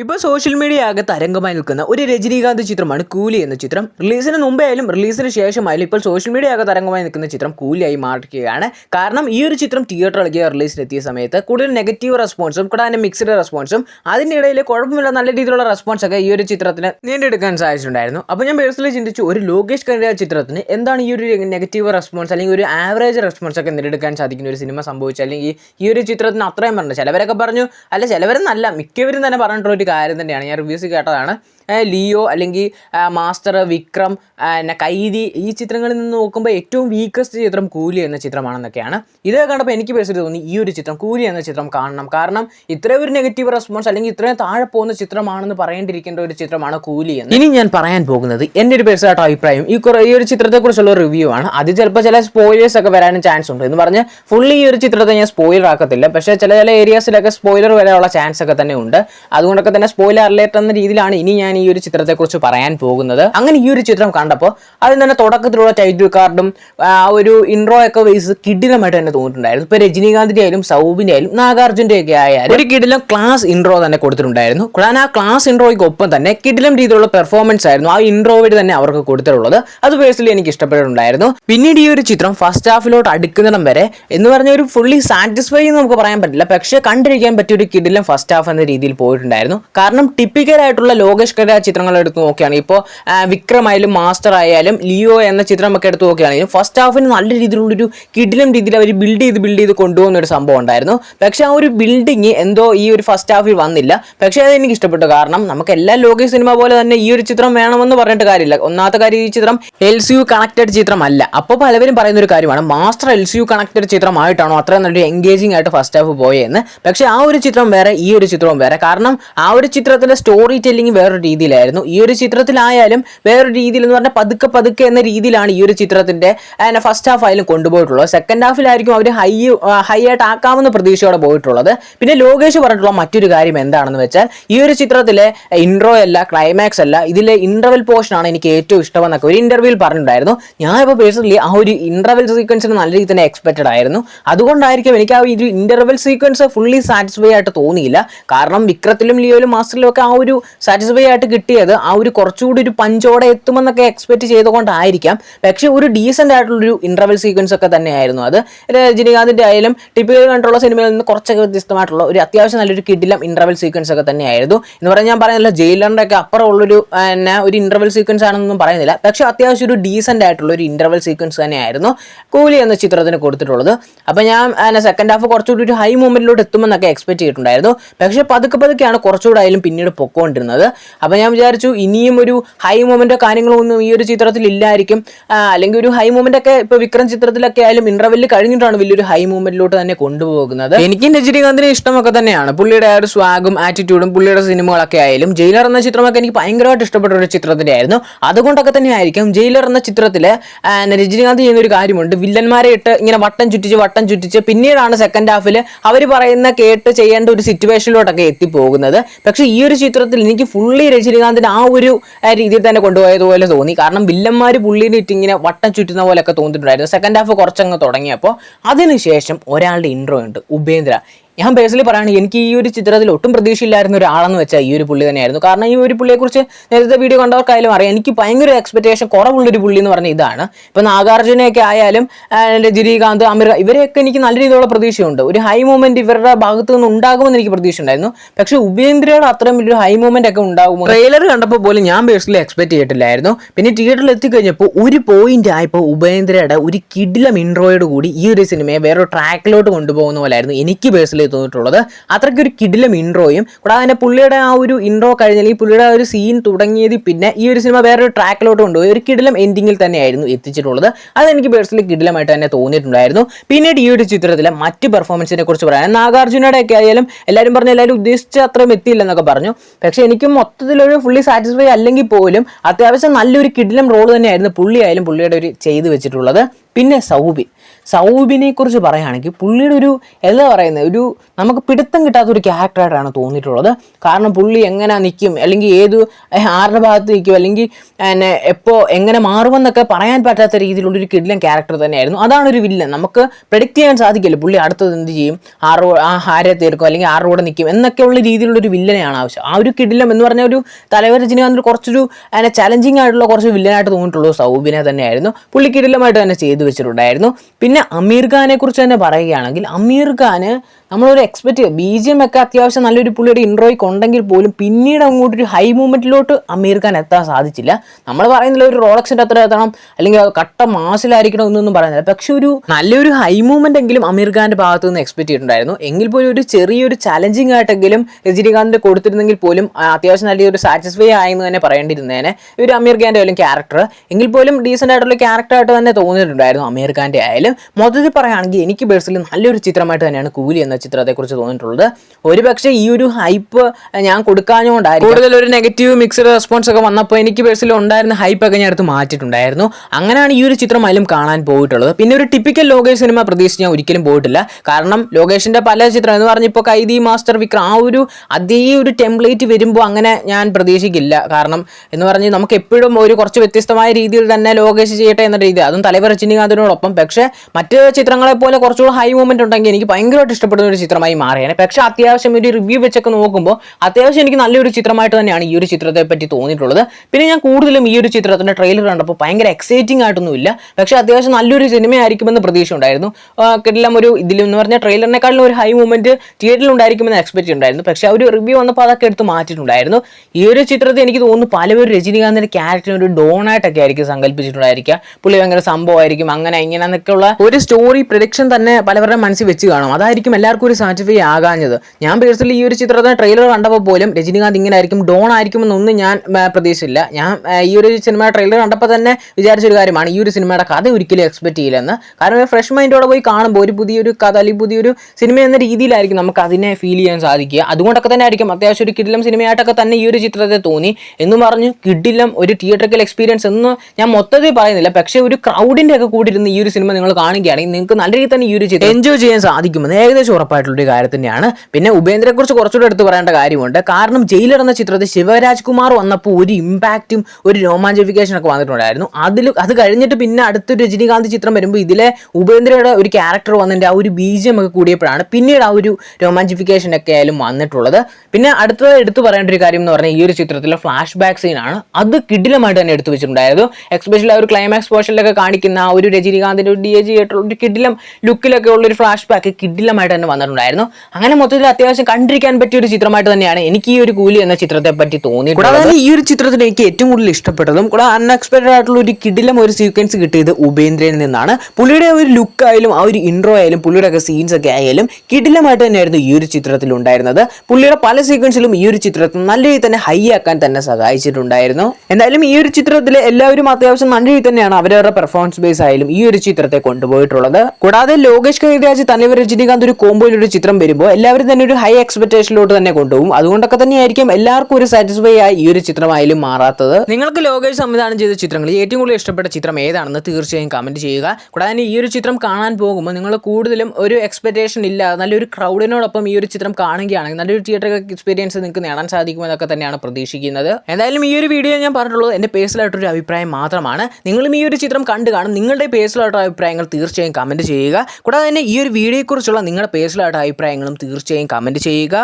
ഇപ്പോൾ social media ആകെ തരംഗമായി നിൽക്കുന്ന ഒരു രജനീകാന്ത് ചിത്രമാണ് കൂലി എന്ന ചിത്രം. റിലീസിന് മുമ്പേ ആയാലും റിലീസിന് ശേഷമായാലും ഇപ്പോൾ സോഷ്യൽ മീഡിയ ആകെ തരംഗമായി നിൽക്കുന്ന ചിത്രം കൂലിയായി മാറുകയാണ്. കാരണം ഈ ഒരു ചിത്രം തിയേറ്ററിലേക്ക് റിലീസിനെത്തിയ സമയത്ത് കൂടുതൽ നെഗറ്റീവ് റെസ്പോൺസും കൂടാതെ മിക്സ്ഡ് റെസ്പോൺസും അതിന്റെ ഇടയിൽ കുഴപ്പമില്ല നല്ല രീതിയിലുള്ള റെസ്പോൺസ് ഒക്കെ ഈ ഒരു ചിത്രത്തിന് നേടിയെടുക്കാൻ സാധിച്ചിട്ടുണ്ടായിരുന്നു. അപ്പോൾ ഞാൻ പേഴ്സണലി ചിന്തിച്ചു ഒരു ലോകേഷ് കനക ചിത്രത്തിന് എന്താണ് ഈ ഒരു നെഗറ്റീവ് റെസ്പോൺസ് അല്ലെങ്കിൽ ഒരു ആവറേജ് റെസ്പോൺസ് ഒക്കെ നേടിയെടുക്കാൻ സാധിക്കുന്ന ഒരു സിനിമ സംഭവിച്ചു അല്ലെങ്കിൽ ഈ ഒരു ചിത്രത്തിന് അത്രയും പറഞ്ഞു ചിലവരൊക്കെ പറഞ്ഞു അല്ല ചിലവരെന്നല്ല മിക്കവരും തന്നെ പറഞ്ഞിട്ടുള്ള ഒരു കാര്യം തന്നെയാണ്. ഞാൻ റിവ്യൂസ് കേട്ടതാണ്. ലിയോ അല്ലെങ്കിൽ മാസ്റ്റർ വിക്രം പിന്നെ കൈതി ഈ ചിത്രങ്ങളിൽ നിന്ന് നോക്കുമ്പോൾ ഏറ്റവും വീക്കസ്റ്റ് ചിത്രം കൂലി എന്ന ചിത്രമാണെന്നൊക്കെയാണ്. ഇത് കണ്ടപ്പോൾ എനിക്ക് പേഴ്സണലി തോന്നി ഈ ഒരു ചിത്രം കൂലി എന്ന ചിത്രം കാണണം. കാരണം ഇത്രയും ഒരു നെഗറ്റീവ് റെസ്പോൺസ് അല്ലെങ്കിൽ ഇത്രയും താഴെ പോകുന്ന ചിത്രമാണെന്ന് പറയേണ്ടിയിരിക്കേണ്ട ഒരു ചിത്രമാണ് കൂലി എന്ന്. ഇനി ഞാൻ പറയാൻ പോകുന്നത് എന്റെ ഒരു പേഴ്സണായിട്ട് അഭിപ്രായം. ഈ കുറേ ഈ ഒരു ചിത്രത്തെക്കുറിച്ചുള്ള റിവ്യൂ ആണ്. അത് ചിലപ്പോൾ ചില സ്പോയിലേഴ്സ് ഒക്കെ വരാനും ചാൻസ് ഉണ്ട്. എന്ന് പറഞ്ഞ് ഫുള്ളി ഈ ഒരു ചിത്രത്തെ ഞാൻ സ്പോയിലർ ആക്കത്തില്ല. പക്ഷേ ചില ചില ഏരിയാസിലൊക്കെ സ്പോയിലർ വരാനുള്ള ചാൻസ് ഒക്കെ തന്നെ ഉണ്ട്. അതുകൊണ്ടൊക്കെ തന്നെ സ്പോയിലർ അലേർട്ട് എന്ന രീതിയിലാണ് ഇനി ഞാൻ ഈ ഒരു ചിത്രത്തെക്കുറിച്ച് പറയാൻ പോകുന്നത്. അങ്ങനെ ഈ ഒരു ചിത്രം കണ്ടപ്പോൾ അതിന് തന്നെ തുടക്കത്തിലുള്ള ടൈറ്റിൽ കാർഡും ആ ഒരു ഇൻട്രോ ഒക്കെ വൈസ് കിടിലമായിട്ട് തന്നെ തോന്നിയിട്ടുണ്ടായിരുന്നു. ഇപ്പോൾ രജനീകാന്തിന്റെ ആയാലും സൗബിന്റെ ആയാലും നാഗാർജുന്റെ ഒക്കെ ആയാലും ഒരു കിടിലം ക്ലാസ് ഇൻട്രോ തന്നെ കൊടുത്തിട്ടുണ്ടായിരുന്നു. കൂടാതെ ആ ക്ലാസ് ഇൻട്രോയ്ക്ക് ഒപ്പം തന്നെ കിടിലം രീതിയിലുള്ള പെർഫോമൻസ് ആയിരുന്നു ആ ഇൻട്രോ വഴി തന്നെ അവർക്ക് കൊടുത്തിട്ടുള്ളത്. അത് പേഴ്സണലി എനിക്ക് ഇഷ്ടപ്പെട്ടിട്ടുണ്ടായിരുന്നു. പിന്നീട് ഈ ഒരു ചിത്രം ഫസ്റ്റ് ഹാഫിലോട്ട് അടുക്കുന്നിടം വരെ എന്ന് പറഞ്ഞ ഒരു ഫുള്ളി സാറ്റിസ്ഫൈ എന്ന് നമുക്ക് പറയാൻ പറ്റില്ല. പക്ഷേ കണ്ടിരിക്കാൻ പറ്റിയ ഒരു കിടിലം ഫസ്റ്റ് ഹാഫ് എന്ന രീതിയിൽ പോയിട്ടുണ്ടായിരുന്നു. കാരണം ടിപ്പിക്കൽ ആയിട്ടുള്ള ലോകേഷ് കര ചിത്രങ്ങൾ എടുത്ത് നോക്കുകയാണെങ്കിൽ ഇപ്പോൾ വിക്രം ആയാലും മാസ്റ്റർ ആയാലും ലിയോ എന്ന ചിത്രം ഒക്കെ എടുത്ത് നോക്കുകയാണെങ്കിലും ഫസ്റ്റ് ഹാഫിന് നല്ല രീതിയിലുള്ള ഒരു കിടിലം രീതിയിൽ അവർ ബിൽഡ് ചെയ്ത് ബിൽഡ് ചെയ്ത് കൊണ്ടുപോകുന്ന ഒരു സംഭവം ഉണ്ടായിരുന്നു. പക്ഷേ ആ ഒരു ബിൽഡിങ് എന്തോ ഈ ഒരു ഫസ്റ്റ് ഹാഫിൽ വന്നില്ല. പക്ഷേ അത് എനിക്ക് ഇഷ്ടപ്പെട്ടു. കാരണം നമുക്ക് എല്ലാ ലോക സിനിമ പോലെ തന്നെ ഈ ഒരു ചിത്രം വേണമെന്ന് പറഞ്ഞിട്ട് കാര്യമില്ല. ഒന്നാമത്തെ കാര്യം ഈ ചിത്രം എൽ കണക്റ്റഡ് ചിത്രമല്ല. അപ്പോൾ പലവരും പറയുന്ന ഒരു കാര്യമാണ് മാസ്റ്റർ എൽ കണക്റ്റഡ് ചിത്രമായിട്ടാണോ അത്രയും നല്ലൊരു എൻഗേജിംഗ് ആയിട്ട് ഫസ്റ്റ് ഹാഫ് പോയെന്ന്? പക്ഷേ ആ ഒരു ചിത്രം വേറെ ഈ ഒരു ചിത്രവും വേറെ. കാരണം ആ ഒരു ചിത്രത്തിന്റെ സ്റ്റോറി ടെല്ലിംഗ് വേറൊരു രീതിയിലായിരുന്നു. ഈ ഒരു ചിത്രത്തിലായാലും വേറൊരു രീതിയിൽ എന്ന് പറഞ്ഞാൽ പതുക്കെ പതുക്കെ എന്ന രീതിയിലാണ് ഈ ഒരു ചിത്രത്തിന്റെ ഫസ്റ്റ് ഹാഫ് ആയാലും കൊണ്ടുപോയിട്ടുള്ളത്. സെക്കൻഡ് ഹാഫിലായിരിക്കും അവർ ഹൈ ഹൈ ആയിട്ട് ആക്കാമെന്ന പ്രതീക്ഷയോടെ പോയിട്ടുള്ളത്. പിന്നെ ലോകേഷ് പറഞ്ഞിട്ടുള്ള മറ്റൊരു കാര്യം എന്താണെന്ന് വെച്ചാൽ ഈ ഒരു ചിത്രത്തിലെ ഇൻട്രോ അല്ല ക്ലൈമാക്സ് അല്ല ഇതിലെ ഇന്റർവെൽ പോർഷൻ ആണ് എനിക്ക് ഏറ്റവും ഇഷ്ടമെന്നൊക്കെ ഒരു ഇന്റർവ്യൂവിൽ പറഞ്ഞിട്ടുണ്ടായിരുന്നു. ഞാൻ ഇപ്പോൾ പേഴ്സണലി ആ ഒരു ഇന്റർവെൽ സീക്വൻസിന് നല്ല രീതിയിൽ തന്നെ എക്സ്പെക്റ്റഡ് ആയിരുന്നു. അതുകൊണ്ടായിരിക്കും എനിക്ക് ആ ഒരു ഇന്റർവെൽ സീക്വൻസ് ഫുള്ളി സാറ്റിസ്ഫൈ ആയിട്ട് തോന്നിയില്ല. കാരണം വിക്രത്തിലും ലിയോയിലും മാസ്റ്ററിലും ഒക്കെ ആ ഒരു സാറ്റിസ്ഫൈ ആയിട്ട് കിട്ടിയത് ആ ഒരു കുറച്ചുകൂടി ഒരു പഞ്ചോടെ എത്തുമെന്നൊക്കെ എക്സ്പെക്ട് ചെയ്തുകൊണ്ടായിരിക്കാം. പക്ഷേ ഒരു ഡീസെന്റ് ആയിട്ടുള്ളൊരു ഇന്റർവെൽ സീക്വൻസ് ഒക്കെ തന്നെയായിരുന്നു അത്. രജനീകാന്തിന്റെ ആയാലും ടിപ്പിക്കൽ കണ്ടുള്ള സിനിമയിൽ നിന്ന് കുറച്ചൊക്കെ വ്യത്യസ്തമായിട്ടുള്ള ഒരു അത്യാവശ്യം നല്ലൊരു കിഡിലം ഇന്റർവെൽ സീക്വൻസ് ഒക്കെ തന്നെയായിരുന്നു. എന്ന് പറഞ്ഞാൽ ഞാൻ പറയുന്നില്ല ജയിലറിന്റെ ഒക്കെ അപ്പുറമുള്ളൊരു പിന്നെ ഒരു ഇന്റർവെൽ സീക്വൻസ് ആണെന്നൊന്നും പറയുന്നില്ല. പക്ഷേ അത്യാവശ്യം ഒരു ഡീസെന്റ് ആയിട്ടുള്ള ഒരു ഇന്റർവെൽ സീക്വൻസ് തന്നെയായിരുന്നു കൂലി എന്ന ചിത്രത്തിന് കൊടുത്തിട്ടുള്ളത്. അപ്പോൾ ഞാൻ സെക്കൻഡ് ഹാഫ് കുറച്ചുകൂടി ഒരു ഹൈ മൂമെന്റിലോട്ട് എത്തുമെന്നൊക്കെ എക്സ്പെക്ട് ചെയ്തിട്ടുണ്ടായിരുന്നു. പക്ഷേ പതുക്കെ പതുക്കെയാണ് കുറച്ചുകൂടെ ആയാലും പിന്നീട് പൊക്കോണ്ടിരുന്നത്. അപ്പോൾ ഞാൻ വിചാരിച്ചു ഇനിയും ഒരു ഹൈ മൂമെന്റോ കാര്യങ്ങളോ ഒന്നും ഈ ഒരു ചിത്രത്തിൽ ഇല്ലായിരിക്കും. അല്ലെങ്കിൽ ഒരു ഹൈ മൂമെന്റ് ഒക്കെ ഇപ്പോൾ വിക്രം ചിത്രത്തിലൊക്കെ ആയാലും ഇന്റർവെൽ കഴിഞ്ഞിട്ടാണ് വലിയൊരു ഹൈ മൂമെന്റിലോട്ട് തന്നെ കൊണ്ടുപോകുന്നത്. എനിക്കും രജനീകാന്തിനെ ഇഷ്ടമൊക്കെ തന്നെയാണ്. പുള്ളിയുടെ ആ ഒരു സ്വാഗും ആറ്റിറ്റ്യൂഡും പുള്ളിയുടെ സിനിമകളൊക്കെ ആയാലും ജയിലർ എന്ന ചിത്രമൊക്കെ എനിക്ക് ഭയങ്കരമായിട്ട് ഇഷ്ടപ്പെട്ട ഒരു ചിത്രത്തിന്റെ ആയിരുന്നു അതുകൊണ്ടൊക്കെ തന്നെ ആയിരിക്കും ജയിലർ എന്ന ചിത്രത്തിൽ രജനീകാന്ത് ചെയ്യുന്ന ഒരു കാര്യമുണ്ട്. വില്ലന്മാരെ ഇട്ട് ഇങ്ങനെ വട്ടം ചുറ്റിച്ച് വട്ടം ചുറ്റിച്ച് പിന്നീടാണ് സെക്കൻഡ് ഹാഫിൽ അവർ പറയുന്ന കേട്ട് ചെയ്യേണ്ട ഒരു സിറ്റുവേഷനിലോട്ടൊക്കെ എത്തിപ്പോകുന്നത്. പക്ഷേ ഈ ഒരു ചിത്രത്തിൽ എനിക്ക് ഫുള്ളി രജനീകാന്തിന് ആ ഒരു രീതിയിൽ തന്നെ കൊണ്ടുപോയതുപോലെ തോന്നി. കാരണം വില്ലന്മാർ പുള്ളിനെ ഇട്ട് ഇങ്ങനെ വട്ടം ചുറ്റുന്ന പോലെയൊക്കെ തോന്നിയിട്ടുണ്ടായിരുന്നു. സെക്കൻഡ് ഹാഫ് കുറച്ചങ്ങ് തുടങ്ങിയപ്പോൾ അതിനുശേഷം ഒരാളുടെ ഇൻട്രോ ഉണ്ട് ഉപേന്ദ്ര. ഞാൻ പേഴ്സണലി പറയുകയാണെങ്കിൽ എനിക്ക് ഈ ഒരു ചിത്രത്തിൽ ഒട്ടും പ്രതീക്ഷയില്ലായിരുന്ന ഒരാളെന്ന് വെച്ചാൽ ഈ ഒരു പുള്ളി തന്നെയായിരുന്നു. കാരണം ഈ ഒരു പുള്ളിയെക്കുറിച്ച് നേരത്തെ വീഡിയോ കണ്ടവർക്കായാലും അറിയാം എനിക്ക് ഭയങ്കര എക്സ്പെക്ടേഷൻ കുറവുള്ളൊരു പുള്ളി എന്ന് പറഞ്ഞ ഇതാണ്. ഇപ്പം നാഗാർജുനയൊക്കെ ആയാലും രജനീകാന്ത് അമിർ ഇവരെയൊക്കെ എനിക്ക് നല്ല രീതിയിലുള്ള പ്രതീക്ഷയുണ്ട്. ഒരു ഹൈ മൂവ്മെന്റ് ഇവരുടെ ഭാഗത്ത് നിന്ന് ഉണ്ടാകുമെന്ന് എനിക്ക് പ്രതീക്ഷ ഉണ്ടായിരുന്നു പക്ഷേ ഉപേന്ദ്രയുടെ അത്രയും വലിയൊരു ഹൈ മൂവ്മെന്റ് ഒക്കെ ഉണ്ടാകുമോ ട്രെയിലർ കണ്ടപ്പോൾ പോലും ഞാൻ പേഴ്സണലി എക്സ്പെക്ട് ചെയ്തിട്ടില്ലായിരുന്നു. പിന്നെ തിയേറ്ററിൽ എത്തിക്കഴിഞ്ഞപ്പോൾ ഒരു പോയിന്റ് ആയപ്പോൾ ഉപേന്ദ്രയുടെ ഒരു കിഡിലം ഇൻട്രോയോട് കൂടി ഈ ഒരു സിനിമയെ വേറൊരു ട്രാക്കിലോട്ട് കൊണ്ടുപോകുന്ന പോലെ ആയിരുന്നു എനിക്ക് പേഴ്സണലി തോന്നിയിട്ടുള്ളത്. അത്രയ്ക്ക് ഒരു കിടിലം ഇൻട്രോയും. കൂടാതെ തന്നെ പുള്ളിയുടെ ആ ഒരു ഇൻട്രോ കഴിഞ്ഞാൽ ഈ പുള്ളിയുടെ ആ ഒരു സീൻ തുടങ്ങിയത് പിന്നെ ഈ ഒരു സിനിമ വേറൊരു ട്രാക്കിലോട്ട് കൊണ്ടുപോയി ഒരു കിടിലം എൻഡിങ്ങിൽ തന്നെയായിരുന്നു എത്തിച്ചിട്ടുള്ളത്. അതെനിക്ക് പേഴ്സണലി കിടിലമായിട്ട് തന്നെ തോന്നിയിട്ടുണ്ടായിരുന്നു. പിന്നീട് ഈ ഒരു ചിത്രത്തിലെ മറ്റ് പെർഫോമൻസിനെ കുറിച്ച് പറയാൻ നാഗാർജുനയുടെ ഒക്കെ ആയാലും എല്ലാവരും പറഞ്ഞ എല്ലാവരും ഉദ്ദേശിച്ച അത്രയും എത്തിയില്ലെന്നൊക്കെ പറഞ്ഞു. പക്ഷേ എനിക്ക് മൊത്തത്തിലൊരു ഫുള്ളി സാറ്റിസ്ഫൈ അല്ലെങ്കിൽ പോലും അത്യാവശ്യം നല്ലൊരു കിടിലം റോൾ തന്നെയായിരുന്നു പുള്ളിയായാലും പുള്ളിയുടെ ഒരു ചെയ്തു വെച്ചിട്ടുള്ളത്. പിന്നെ സൗബിൻ. സൗബിനെ കുറിച്ച് പറയുകയാണെങ്കിൽ പുള്ളിയുടെ ഒരു എന്താ പറയുന്നത് ഒരു നമുക്ക് പിടുത്തം കിട്ടാത്ത ഒരു ക്യാരക്ടറായിട്ടാണ് തോന്നിയിട്ടുള്ളത്. കാരണം പുള്ളി എങ്ങനെ നിൽക്കും അല്ലെങ്കിൽ ഏത് ആരുടെ ഭാഗത്ത് നിൽക്കും അല്ലെങ്കിൽ എന്നെ എപ്പോൾ എങ്ങനെ മാറുമെന്നൊക്കെ പറയാൻ പറ്റാത്ത രീതിയിലുള്ള ഒരു കിഡിലൻ ക്യാരക്ടർ തന്നെയായിരുന്നു. അതാണ് ഒരു വില്ലൻ. നമുക്ക് പ്രഡിക്റ്റ് ചെയ്യാൻ സാധിക്കില്ല. പുള്ളി അടുത്തത് എന്ത് ചെയ്യും? ആറ് ആ ആരെ തീർക്കും അല്ലെങ്കിൽ ആരുടെ കൂടെ നിൽക്കും എന്നൊക്കെയുള്ള രീതിയിലുള്ള ഒരു വില്ലനെയാണ് ആവശ്യം. ആ ഒരു കിഡിലം എന്ന് പറഞ്ഞ ഒരു തലവർ രജനീകാന്തിൽ കുറച്ചൊരു അതിനെ ചലഞ്ചിങ് ആയിട്ടുള്ള കുറച്ച് വില്ലനായിട്ട് തോന്നിയിട്ടുള്ളത് സൗബിനെ തന്നെയായിരുന്നു. പുള്ളി കിടിലമായിട്ട് തന്നെ ചെയ്തു വെച്ചിട്ടുണ്ടായിരുന്നു. പിന്നെ അമീർ ഖാനെ കുറിച്ച് തന്നെ പറയുകയാണെങ്കിൽ അമീർ ഖാന് നമ്മളൊരു എക്സ്പെക്ട് ചെയ്യുക ബി ജി എം ഒക്കെ അത്യാവശ്യം നല്ലൊരു പുള്ളിയുടെ ഇൻട്രോയ്ക്ക് ഉണ്ടെങ്കിൽ പോലും പിന്നീട് അങ്ങോട്ട് ഒരു ഹൈ മൂവ്മെന്റിലോട്ട് അമീർ ഖാൻ എത്താൻ സാധിച്ചില്ല. നമ്മൾ പറയുന്നില്ല ഒരു റോളക്സിന്റെ അത്ര എത്തണം അല്ലെങ്കിൽ കട്ട മാസിലായിരിക്കണം എന്നൊന്നും പറയുന്നില്ല. പക്ഷെ ഒരു നല്ലൊരു ഹൈ മൂവ്മെന്റ് എങ്കിലും അമീർ ഖാന്റെ ഭാഗത്ത് നിന്ന് എക്സ്പെക്ട് ചെയ്തിട്ടുണ്ടായിരുന്നു. എങ്കിൽ പോലും ഒരു ചെറിയൊരു ചലഞ്ചിങ് ആയിട്ടെങ്കിലും രജനീകാന്തിന്റെ കൊടുത്തിരുന്നെങ്കിൽ പോലും അത്യാവശ്യം നല്ലൊരു സാറ്റിസ്ഫൈ ആയെന്ന് തന്നെ പറയേണ്ടിയിരുന്നേനെ. ഒരു അമീർ ഖാന്റെ ആയാലും ക്യാരക്ടർ എങ്കിൽ പോലും ഡീസെന്റ് ആയിട്ടുള്ള ക്യാരക്ടർ ആയിട്ട് തന്നെ തോന്നിയിട്ടുണ്ടായിരുന്നു അമീർ ഖാന്റെ ആയാലും. മൊത്തത്തിൽ പറയുകയാണെങ്കിൽ എനിക്ക് ബേഴ്സിൽ നല്ലൊരു ചിത്രമായിട്ട് തന്നെയാണ് കൂലി എന്ന ചിത്രത്തെക്കുറിച്ച് തോന്നിയിട്ടുള്ളത്. ഒരുപക്ഷെ ഈ ഒരു ഹൈപ്പ് ഞാൻ കൊടുക്കാഞ്ഞുകൊണ്ടായിരുന്നു കൂടുതൽ ഒരു നെഗറ്റീവ് മിക്സഡ് റെസ്പോൺസ് ഒക്കെ വന്നപ്പോൾ എനിക്ക് പേഴ്സണലി ഉണ്ടായിരുന്ന ഹൈപ്പ് ഒക്കെ ഞാൻ എടുത്ത് മാറ്റിയിട്ടുണ്ടായിരുന്നു. അങ്ങനെയാണ് ഈ ഒരു ചിത്രം അതിലും കാണാൻ പോയിട്ടുള്ളത്. പിന്നെ ഒരു ടിപ്പിക്കൽ ലോകേഷ് സിനിമ പ്രതീക്ഷിച്ച് ഞാൻ ഒരിക്കലും പോയിട്ടില്ല. കാരണം ലോകേഷിന്റെ പല ചിത്രം എന്ന് പറഞ്ഞപ്പോൾ കൈദി മാസ്റ്റർ വിക്രം ആ ഒരു അതേ ഒരു ടെംപ്ലേറ്റ് വരുമ്പോൾ അങ്ങനെ ഞാൻ പ്രതീക്ഷിക്കില്ല. കാരണം എന്ന് പറഞ്ഞ് നമുക്ക് എപ്പോഴും ഒരു കുറച്ച് വ്യത്യസ്തമായ രീതിയിൽ തന്നെ ലോകേഷ് ചെയ്യട്ടെ എന്ന രീതി അതും തലവർ രജനീകാന്തിനോടൊപ്പം പക്ഷേ മറ്റ് ചിത്രങ്ങളെ പോലെ കുറച്ചുകൂടെ ഹൈ മൂവ്മെന്റ് ഉണ്ടെങ്കിൽ എനിക്ക് ഭയങ്കരമായിട്ട് ഇഷ്ടപ്പെടുന്ന ഒരു ചിത്രമായി മാറിയാണ്. പക്ഷേ അത്യാവശ്യം ഒരു റിവ്യൂ വെച്ചൊക്കെ നോക്കുമ്പോൾ അത്യാവശ്യം എനിക്ക് നല്ലൊരു ചിത്രമായിട്ട് തന്നെയാണ് ഈ ഒരു ചിത്രത്തെ പറ്റി തോന്നിയിട്ടുള്ളത്. പിന്നെ ഞാൻ കൂടുതലും ഈ ഒരു ചിത്രത്തിന്റെ ട്രെയിലർ കണ്ടപ്പോൾ ഭയങ്കര എക്സൈറ്റിംഗ് ആയിട്ടൊന്നുമില്ല. പക്ഷേ അത്യാവശ്യം നല്ലൊരു സിനിമയായിരിക്കുമെന്ന് പ്രതീക്ഷ ഉണ്ടായിരുന്നു എല്ലാം ഒരു ഇതിലെന്ന് പറഞ്ഞാൽ ട്രെയിലറിനെക്കാളും ഒരു ഹൈ മൂവ്മെന്റ് തിയേറ്ററിൽ ഉണ്ടായിരിക്കുമെന്ന് എക്സ്പെക്ട് ഉണ്ടായിരുന്നു പക്ഷേ ആ ഒരു റിവ്യൂ വന്നപ്പോൾ അതൊക്കെ എടുത്ത് മാറ്റിയിട്ടുണ്ടായിരുന്നു. ഈ ഒരു ചിത്രത്തിൽ എനിക്ക് തോന്നുന്നു പലവരും രജനീകാന്തിന്റെ ക്യാരക്ടറിന് ഒരു ഡോണായിട്ടൊക്കെ ആയിരിക്കും സങ്കല്പിച്ചിട്ടുണ്ടായിരിക്കുക. പുള്ളി ഭയങ്കര സംഭവമായിരിക്കും അങ്ങനെ ഇങ്ങനെ എന്നൊക്കെയുള്ള ഒരു സ്റ്റോറി പ്രൊഡിക്ഷൻ തന്നെ പലവരുടെ മനസ്സിൽ വെച്ച് കാണും. അതായിരിക്കും എല്ലാവർക്കും ഒരു സാറ്റിസ്ഫൈ ആകാഞ്ഞത്. ഞാൻ പേഴ്സണലി ഈ ഒരു ചിത്രത്തിന് ട്രെയിലർ കണ്ടപ്പോൾ പോലും രജനീകാന്ത് ഇങ്ങനെ ആയിരിക്കും ഡോൺ ആയിരിക്കും ആയിരിക്കുമെന്നൊന്നും ഞാൻ പ്രതീക്ഷിച്ചില്ല. ഞാൻ ഈ ഒരു സിനിമ ട്രെയിലർ കണ്ടപ്പോൾ തന്നെ വിചാരിച്ചൊരു കാര്യമാണ് ഈ ഒരു സിനിമയുടെ കഥ ഒരിക്കലും എക്സ്പെക്ട് ചെയ്യില്ലെന്ന്. കാരണം ഫ്രഷ് മൈൻഡോടെ പോയി കാണുമ്പോൾ ഒരു പുതിയൊരു കഥ അല്ലെങ്കിൽ പുതിയൊരു സിനിമ എന്ന രീതിയിലായിരിക്കും നമുക്ക് അതിനെ ഫീൽ ചെയ്യാൻ സാധിക്കുക. അതുകൊണ്ടൊക്കെ തന്നെ ആയിരിക്കും അത്യാവശ്യം ഒരു കിഡിലം സിനിമയായിട്ടൊക്കെ തന്നെ ഈ ഒരു ചിത്രത്തെ തോന്നി എന്ന് പറഞ്ഞു കിഡിലം ഒരു തിയേറ്ററിക്കൽ എക്സ്പീരിയൻസ് എന്ന് ഞാൻ മൊത്തത്തിൽ പറയുന്നില്ല. പക്ഷേ ഒരു ക്രൗഡിന്റെ ഒക്കെ കൂടി ഇരുന്ന് ഈ ഒരു സിനിമ നിങ്ങൾ കാണുകയാണെങ്കിൽ നിങ്ങൾക്ക് നല്ല രീതിയിൽ തന്നെ ഈ ഒരു ചിത്രം എൻജോയ് ചെയ്യാൻ സാധിക്കുമെന്ന് ഏകദേശം ഉറപ്പായിട്ടുള്ള ഒരു കാര്യം തന്നെയാണ്. പിന്നെ ഉപേന്ദ്രയെക്കുറിച്ച് കുറച്ചുകൂടെ എടുത്ത് പറയേണ്ട കാര്യമുണ്ട്. കാരണം ജയിലർ എന്ന ചിത്രത്തിൽ ശിവരാജ് കുമാർ വന്നപ്പോൾ ഒരു ഇമ്പാക്റ്റും ഒരു രോമാഞ്ചിഫിക്കേഷൻ ഒക്കെ വന്നിട്ടുണ്ടായിരുന്നു. അതിൽ അത് കഴിഞ്ഞിട്ട് പിന്നെ അടുത്തൊരു രജനീകാന്ത് ചിത്രം വരുമ്പോൾ ഇതിലെ ഉപേന്ദ്രയുടെ ഒരു ക്യാരക്ടർ വന്നതിന്റെ ആ ഒരു ബീജം ഒക്കെ കൂടിയപ്പോഴാണ് പിന്നീട് ആ ഒരു രോമാഞ്ചിഫിക്കേഷൻ ഒക്കെ ആയാലും വന്നിട്ടുള്ളത്. പിന്നെ അടുത്തത് എടുത്തു പറയേണ്ട ഒരു കാര്യം എന്ന് പറഞ്ഞാൽ ഈ ഒരു ചിത്രത്തിലെ ഫ്ലാഷ് ബാക്ക് സീനാണ് അത് കിഡിലമായിട്ട് തന്നെ എടുത്തു വെച്ചിട്ടുണ്ടായിരുന്നു. എക്സ്പെഷ്യലി ആ ഒരു ക്ലൈമാക്സ് പോർഷനിലൊക്കെ കാണിക്കുന്ന ആ ഒരു രജനീകാന്തിന്റെ ഒരു ഡി എ ജി ആയിട്ടുള്ള ഒരു കിഡിലം ലുക്കിലൊക്കെ ഉള്ള ഒരു ഫ്ലാഷ് ബാക്ക് കിഡിലമായിട്ട് തന്നെ വന്നിട്ടുണ്ടായിരുന്നു. അങ്ങനെ മൊത്തത്തിൽ അത്യാവശ്യം കണ്ടിരിക്കാൻ പറ്റിയ ഒരു ചിത്രമായിട്ട് തന്നെയാണ് എനിക്ക് ഈ ഒരു കൂലി എന്ന ചിത്രത്തെ പറ്റി തോന്നിയിട്ടുള്ളത്. ഈ ഒരു ചിത്രത്തിൽ എനിക്ക് ഏറ്റവും കൂടുതൽ ഇഷ്ടപ്പെട്ടതും കൂടെ അൺഎക്സ്പെക്ടഡ് ആയിട്ടുള്ള ഒരു കിടിലം ഒരു സീക്വൻസ് കിട്ടിയത് ഉപേന്ദ്രനിൽ നിന്നാണ്. പുള്ളിയുടെ ഒരു ലുക്ക് ആയാലും ആ ഒരു ഇൻട്രോ ആയാലും പുള്ളിയുടെ ഒക്കെ സീൻസ് ഒക്കെ ആയാലും കിടിലമായിട്ട് തന്നെയായിരുന്നു ഈ ഒരു ചിത്രത്തിൽ ഉണ്ടായിരുന്നത്. പുള്ളിയുടെ പല സീക്വൻസിലും ഈ ഒരു ചിത്രത്തിൽ നല്ല രീതിയിൽ തന്നെ ഹൈ ആക്കാൻ തന്നെ സഹായിച്ചിട്ടുണ്ടായിരുന്നു. എന്തായാലും ഈ ഒരു ചിത്രത്തിൽ എല്ലാവരും അത്യാവശ്യം നല്ല രീതിയിൽ തന്നെയാണ് അവരവരുടെ പെർഫോമൻസ് ബേസ് ആയാലും ഈ ഒരു ചിത്രത്തെ കൊണ്ടുപോയിട്ടുള്ളത്. കൂടാതെ ലോകേഷ് കൈരാജ് തലവർ രജനീകാന്ത് ഒരു കോമ്പോയിൽ ഒരു ചിത്രം വരുമ്പോൾ എല്ലാവരും തന്നെ ഒരു ഹൈ എക്സ്പെക്ടേഷനിലോട്ട് തന്നെ കൊണ്ടുപോകും. അതുകൊണ്ടൊക്കെ തന്നെയായിരിക്കും എല്ലാവർക്കും ഒരു സാറ്റിസ്ഫൈ ആയി ഈ ഒരു ചിത്രമായാലും മാറാത്തത്. നിങ്ങൾക്ക് ലോകേഷ് സംവിധാനം ചെയ്ത ചിത്രങ്ങളിൽ ഏറ്റവും കൂടുതൽ ഇഷ്ടപ്പെട്ട ചിത്രം ഏതാണെന്ന് തീർച്ചയായും കമന്റ് ചെയ്യുക. കൂടാതെ ഈ ഒരു ചിത്രം കാണാൻ പോകുമ്പോൾ നിങ്ങൾ കൂടുതലും ഒരു എക്സ്പെക്ടേഷൻ ഇല്ല നല്ലൊരു ക്രൗഡിനോടൊപ്പം ഈ ഒരു ചിത്രം കാണുകയാണെങ്കിൽ നല്ലൊരു തിയേറ്റർ എക്സ്പീരിയൻസ് നിങ്ങൾക്ക് നേടാൻ സാധിക്കുമെന്നൊക്കെ തന്നെയാണ് പ്രതീക്ഷിക്കുന്നത്. എന്തായാലും ഈ ഒരു വീഡിയോ ഞാൻ പറഞ്ഞിട്ടുള്ളത് എന്റെ പേഴ്സണലായിട്ടൊരു അഭിപ്രായം മാത്രമാണ്. നിങ്ങളും ഈ ഒരു ചിത്രം കണ്ടു കാണും. നിങ്ങളുടെ പേഴ്സണലായിട്ടുള്ള അഭിപ്രായങ്ങൾ തീർച്ചയായും കമന്റ് ചെയ്യുക. കൂടാതെ തന്നെ ഈ ഒരു വീഡിയോയെക്കുറിച്ചുള്ള നിങ്ങളുടെ പേഴ്സണലായിട്ടുള്ള അഭിപ്രായങ്ങളും തീർച്ചയായും കമന്റ് ചെയ്യുക.